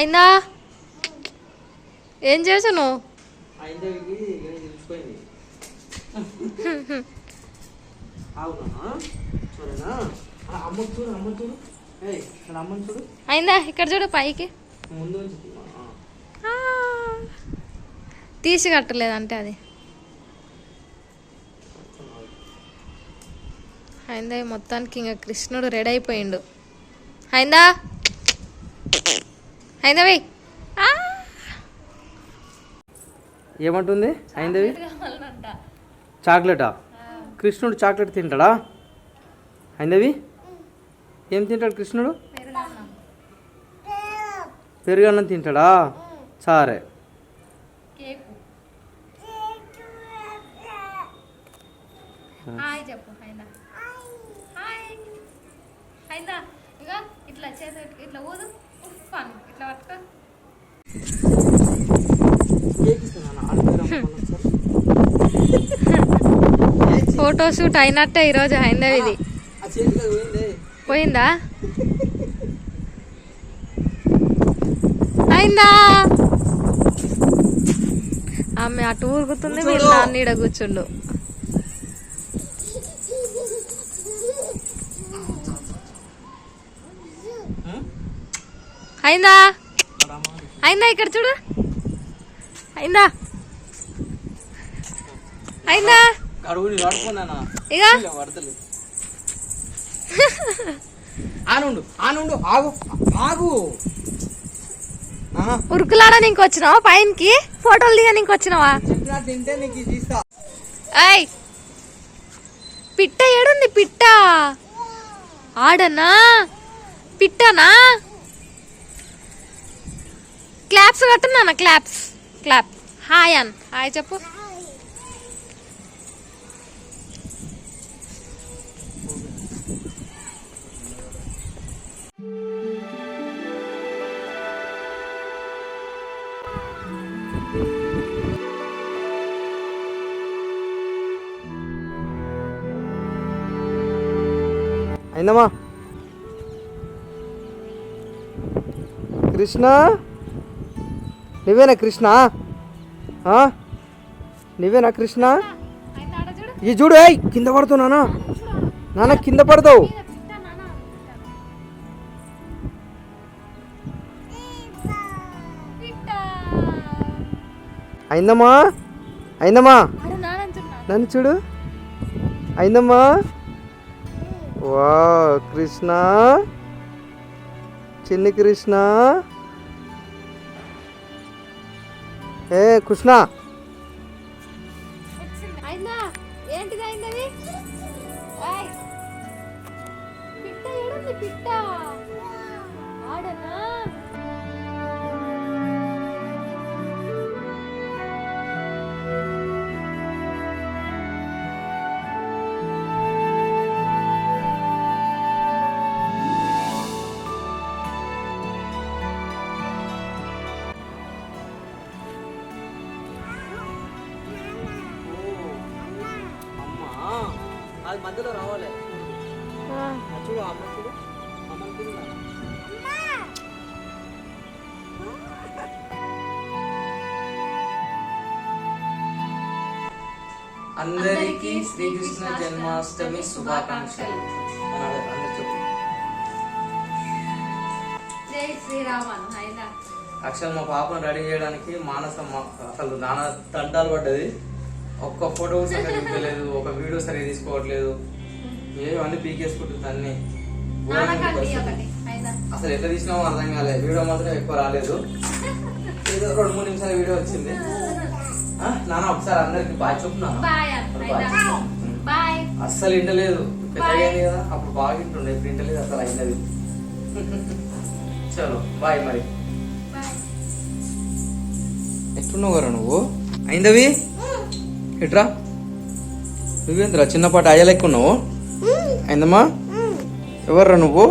అయిందా? ఏం చేసాను అయిందా? ఇక్కడ చూడు పైకి. తీసి కట్టలేదంటే అది. అయిందా? మొత్తానికి ఇంకా కృష్ణుడు రెడీ అయిపోయిండు. అయిందా? ఏమంటుంది? ఐందవి చాక్లెటా కృష్ణుడు చాక్లెట్ తింటాడా? ఐందవి ఏం తింటాడు కృష్ణుడు? పెరుగన్నం. తింటాడా? సరే. హాయ్ చెప్పు హాయ్. ఇట్లా చేతి ఇట్లా ఊదు. ఉఫ్ అను ఇట్లా పట్టుకో. ఫోటో షూట్ అయినట్టే ఈరోజు హైందవిది. పోయిందా. అయిందా? ఆమె అటు ఊరుకుతుంది మీరు నాన్న కూర్చుండు. అయిందా? అయిందా ఇక్కడ చూడు? అయిందా? అయిందా? ఇక ఆనుండు ఆనుండు ఆగు ఉరుకులాడనికి వచ్చినావా? పైనకి ఫోటోలు ఇది ఇస్తా. ఏయ్! పిట్ట ఏడుంది పిట్ట? ఆడనా? పిట్టనా? క్లాప్స్ కట్టున్నాను క్లాప్స్ క్లాప్ హాయ్ అన్ హాయ్ చెప్పు. అయిందమ్మా. కృష్ణ? నువ్వేనా కృష్ణ? ఆ? నువ్వేనా కృష్ణ? ఈ చూడు ఏయ్ కింద పడుతున్నానా నాన్న కింద పడతావు. అయిందమ్మా? అయిందమ్మా? నన్ను చూడు. అయిందమ్మా? వా కృష్ణ. చిన్ని కృష్ణ. ఏ కృష్ణ అది మధ్యలో రావాలి. చూడు అమ్మ చూడు. అమ్మ అందరికీ శ్రీకృష్ణ జన్మాష్టమి శుభాకాంక్షలు. అక్షల్ మా పాపను రెడీ చేయడానికి మానస అసలు నాన్న తంటాలు పడ్డది. ఒక్క ఫోటో సరిగ్గా ఒక వీడియో తీసుకోవట్లేదు. ఏవన్నీ పీకేసుకుంటుంది అన్ని. అసలు ఎట్లా తీసినామో అర్థం కాలేదు వీడియో మాత్రం ఎక్కువ రాలేదు. ఏదో రెండు మూడు నిమిషాల వీడియో వచ్చింది. ఆ, నాన్న ఒకసారి అందరికి బాయ్ బాయ్ అస్సలు ఇంటలేదు కదా. అప్పుడు బాగా ఇంటుండే ఇప్పుడు ఇంటలేదు అసలు అయినది. చలో బాయ్ మరి. ఎట్లున్నావు కదా నువ్వు? అయిందవి? ఎట్రా? నువ్వేంద్రా? చిన్నపాటి అయ్యలెక్కున్నావు? అయిందమ్మా? ఎవర్రా నువ్వు?